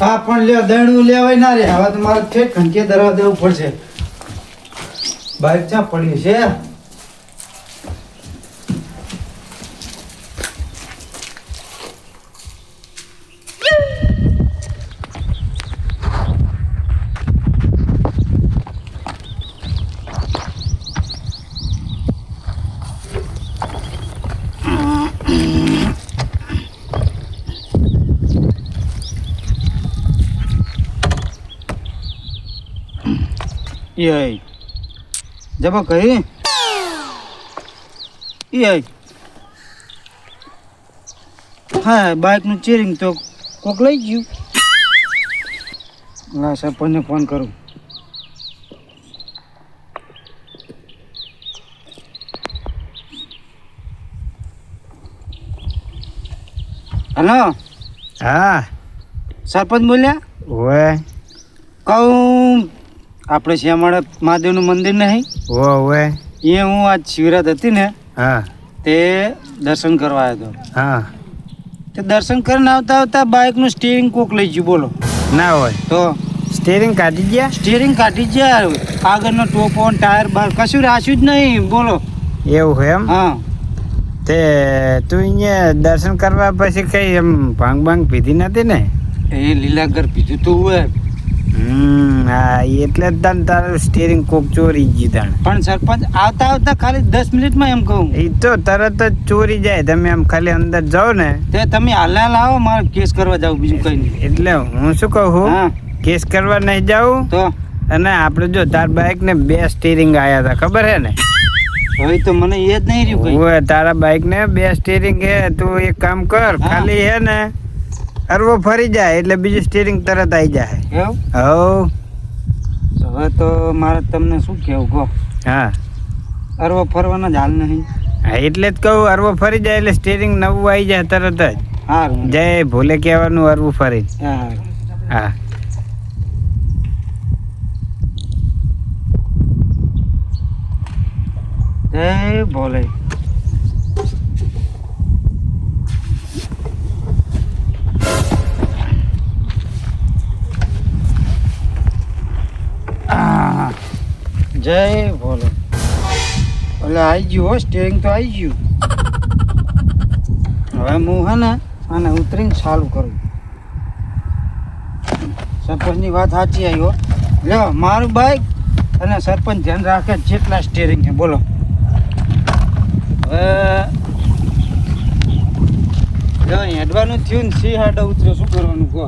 હા, પણ લ્યો, દણું લેવાય ના રે. હવે તો મારે ઠેક ખંચે દરવા દેવું પડશે. બાઈક ક્યાં પડ્યું છે? જબા કરી? એ હા બાઇકનું ચેરિંગ તો કોક લઈ ગયું. હા સરપંચને ફોન કરું. હલો? હા. સરપંચ બોલ્યા? ઓવે કહું આપણે શ્યામાળા મહાદેવનું મંદિર નહીં. ઓવે. એ હું આજ શિવરાત હતી ને હા. તે દર્શન કરવા આવ્યો હતો. હા. તે દર્શન કરીને આવતા આવતા બાઇકનું સ્ટીરિંગ કોક લઈ ગયું બોલો. ના હોય. તો? સ્ટીરિંગ કાઢી ગયા? સ્ટીરિંગ કાઢી ગયા. આગળનો ટોપો ટાયર બાર કશું રાખ્યું જ નહીં બોલો. એવું હોય એમ? હા. તે તું અહીંયા દર્શન કરવા પછી કઈ એમ ભાંગ ભાંગ પીધી નથી ને? એ લીલાગર પીધું તું હોય. હમ હા એટલે જ તને તારું સ્ટીરિંગ કોક ચોરી ગયું તણ. પણ સરપંચ આવતા આવતા ખાલી દસ મિનિટમાં એમ કહું. એ તો તરત જ ચોરી જાય તમે એમ ખાલી અંદર જાઓ ને. તે તમે હાલ આવો મારે કેસ કરવા જાવ બીજું કઈ નહીં. એટલે હું શું કહું હા? કેસ કરવા નહીં જાઉં? તો? અને આપણે જો તાર બાઇક ને બે સ્ટીરિંગ આયા હતા ખબર હે ને? હવે તો મને એ જ નહીં રહ્યું તારા બાઇક ને બે સ્ટીરિંગ હે તું એક કામ કર ખાલી હે ને. અરવો ફરી જાય એટલે બીજું સ્ટીરિંગ તરત આવી જાય. હવ હવે તો મારે તમને શું કહેવું કહો? હા. અરવો ફરવાનો જ હાલ નહીં. હા, એટલે જ કહું અરવો ફરી જાય એટલે સ્ટીરિંગ નવું આવી જાય તરત જ. હા જય ભૂલે કહેવાનું અરવું ફરી. હા હા. જય ભોલે. જય ભોલે. એટલે આવી ગયું હો સ્ટેરિંગ તો આવી ગયું. હવે હું હે ને આને ઉતરીને ચાલુ કરું. સરપંચની વાત સાચી આવી હો. લ્યો મારું બાઈક અને સરપંચ ધ્યાન રાખે જેટલા સ્ટેરિંગ છે, બોલો. હવે હેડવાનું થયું ને સી હાડો ઉતર્યો, શું કરવાનું કહો?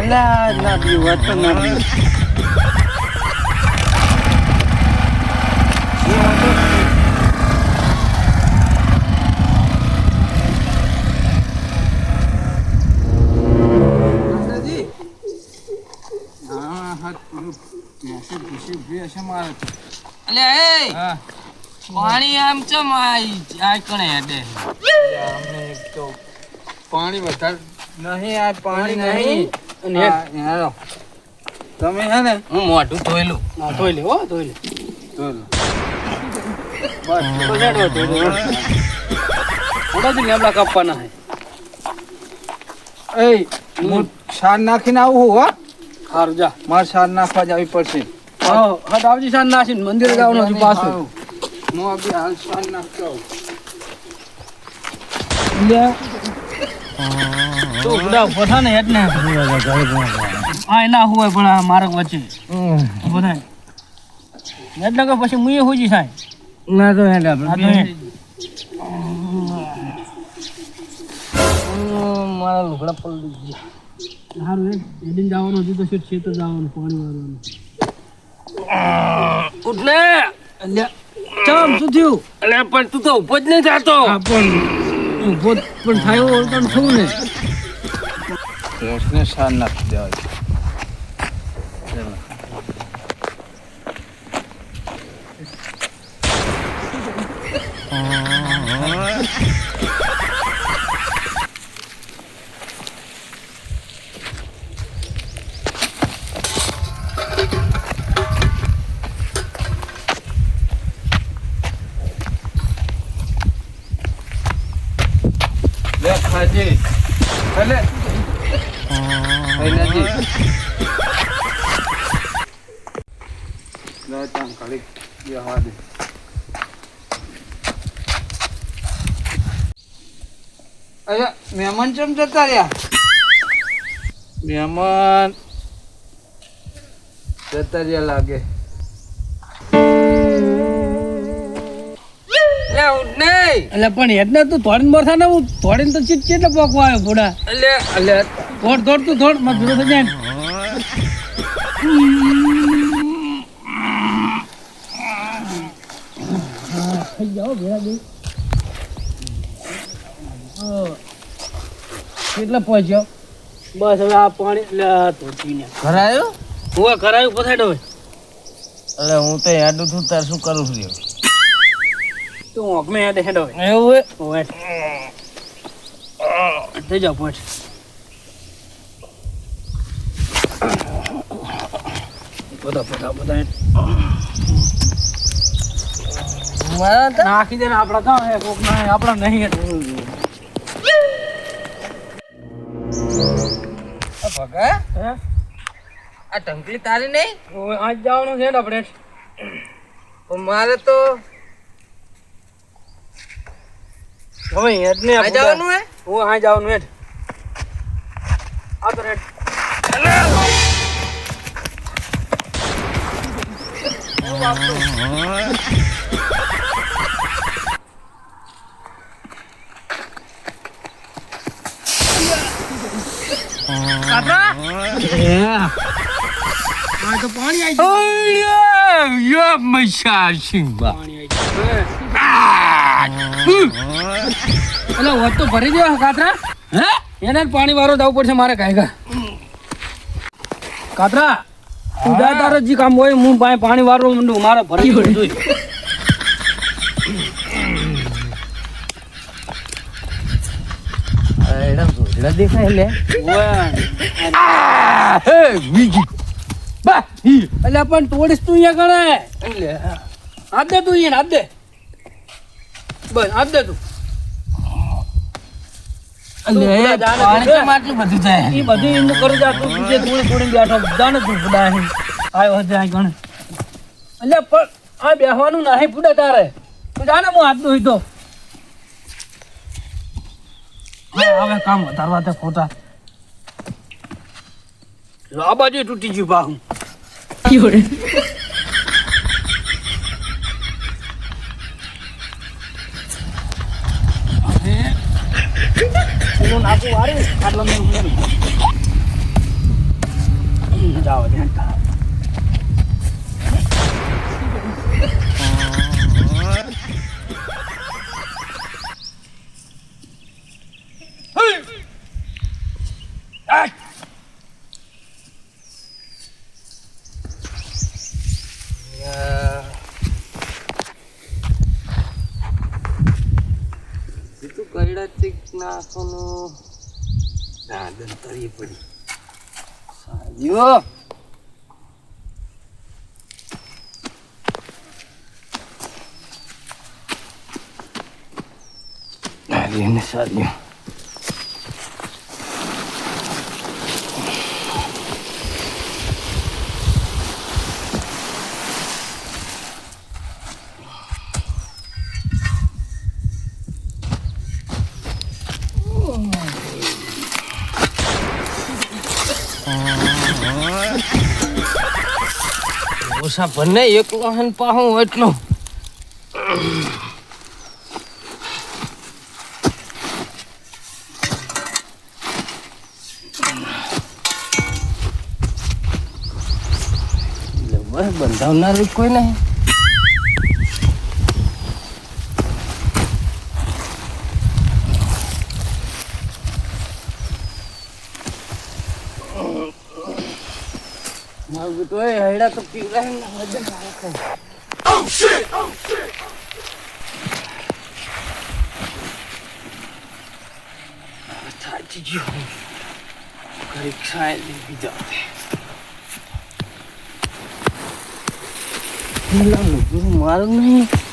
અલ્યા ના વાત તો ના ઘૂસી ઊભી હશે મારે તો. અલે એ! હા. પાણી આમ ચમ આ કણે હેડે અમને એક તો પાણી વધારે નહીં આ પાણી નહીં. અને હા, તમે હે ને? હું મોઢું ધોઈ લે હો ધોઈ લે. ધોઈ લે બસ ધોઈ લે કાપવાના હે એ હું સાર નાખીને આવું હો. હારું જા. મારે સાર નાખવા જ આવી પડશે. હા હટ આવજી સાંજ નાસીને મંદિર જવાનું હતું પાછું. હું. અભી હાલ સાર નાખતો. તો બધા ઊભો ને હેડ ને હા એના હોય પણ આ માર્ગ વચ્ચે. બધા. હેડ ને પછી મુએ હોજી થાય. ના તો હેડ આપણે મારા લુગડા પલડી ગયા. સારું હેડીને જવાનું હતું તો શું છે તો જવાનું પાણી વાળવાનું ઉઠને અલ્યા ચમ શું થયું? અલ્યા પણ તું તો ઊભો જ નહીં થતો. પણ ઊભો પણ થયો પણ થયું ને? ને સાર નાખી દેવા લે ખાજી ભલે કઈ નથી લે તાન ખાલી બેહવા દે અરે મહેમાન ચમ જતા રહ્યા મહેમાન જતા રહ્યા લાગે એટલે પણ એટલે તું થોડીને મોર થાય ને હું થોડીને તો ચીટ ચીટ પોકવા આવ્યો ઘોડા. અલે અલે થોડ થોડ તું થોડ મત ભૂલો થઈ જાય થઈ જાઓ ભેળા બે કેટલા પહોંચ્યો બસ હવે આ પાણી એટલે ધોતીને. કરાયો હું કરાયું પછાડો હવે અલે હું તો યાદ છું તાર શું કરું છું તું ઓગમે હેડે હેડો એવું ઓવે થઈ પહોંચ બધા બધા બધા. મારા નાખી દે ને આપડા કાં હે કોક ના હે નહીં ભગા? આ ટંકલી તારી નહીં? આજ જવાનું છે ને આપણે. પણ મારે તો હવે હેડ આ જવાનું હે? હું આ જવાનું હેડ આ તો હેડ પાણી આવી મૈસા સિંબા પાણી આવી એટલે વધ તો ભરી દેવા કાતરા? હે? એને પાણી વાળો જવું પડશે મારે કાયગા. કાતરા તું જા તારો જે કામ હોય હું ભાઈ પાણી વાળો મંડું મારે ભરી દઉં દેખાય લે. એટલે પણ તોડીશ તું અહીંયા ગણે. લે હાથ દે તું અહીંયા હાથ દે. બસ આપ દે તું. બેહવાનું નહીં ફુડા તારે. તું જાને હું હાથ દોઈ તો હવે કામ વધારવા તે ખોટા આ બાજુ તૂટી ગયું બાહું નાકું વારી આટલા મેં ઉમેર્યું. જાઓ ધ્યાન કર. કરડા નાખવાનું દાદન તરી પડી સાજો સારી સારી ઓછા ભને એકલો હન પાહું એટલો. બંધાવનાર કોઈ નહીં. મારું બેટું એ હૈડા તો પીવડાય ને વજન રાખે. થાકી ગયો ઘડીક સાય લીધી જાતે મારું નહીં.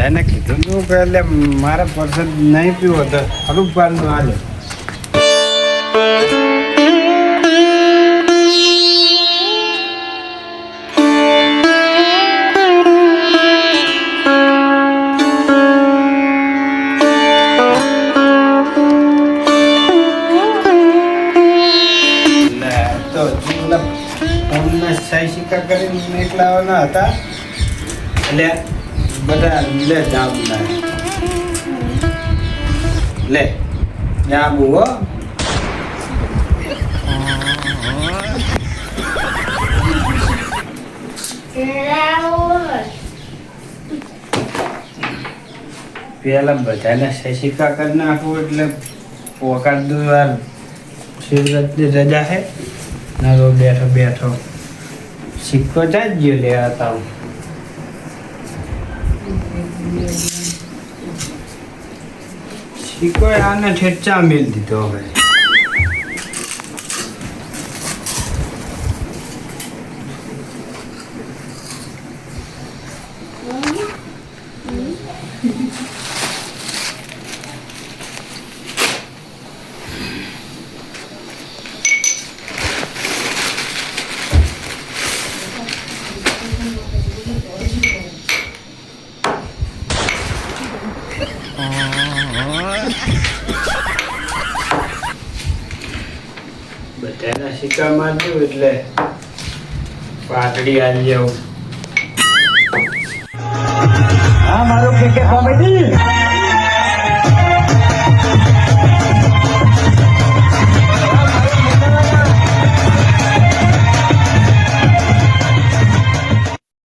બધાને કીધું તું કે એટલે મારે પર્સન નહીં પીવો તો ખરું પાડનું હાલે સહી સિક્કા કરીને એકલાવાના હતા. એટલે પેલા બધાને સિક્કા કરી નાખવું એટલે વખત વાર શિવરાત્રી રજા હે. ના બેઠો બેઠો. સિક્કો જ ગયો લેવા હતા સિક્કો આને ઠેચા મેલ દીધો હવે. બધાના સિક્કા મારજો એટલે પાટડી આવી જાવ. હા મારું કે કોમેડી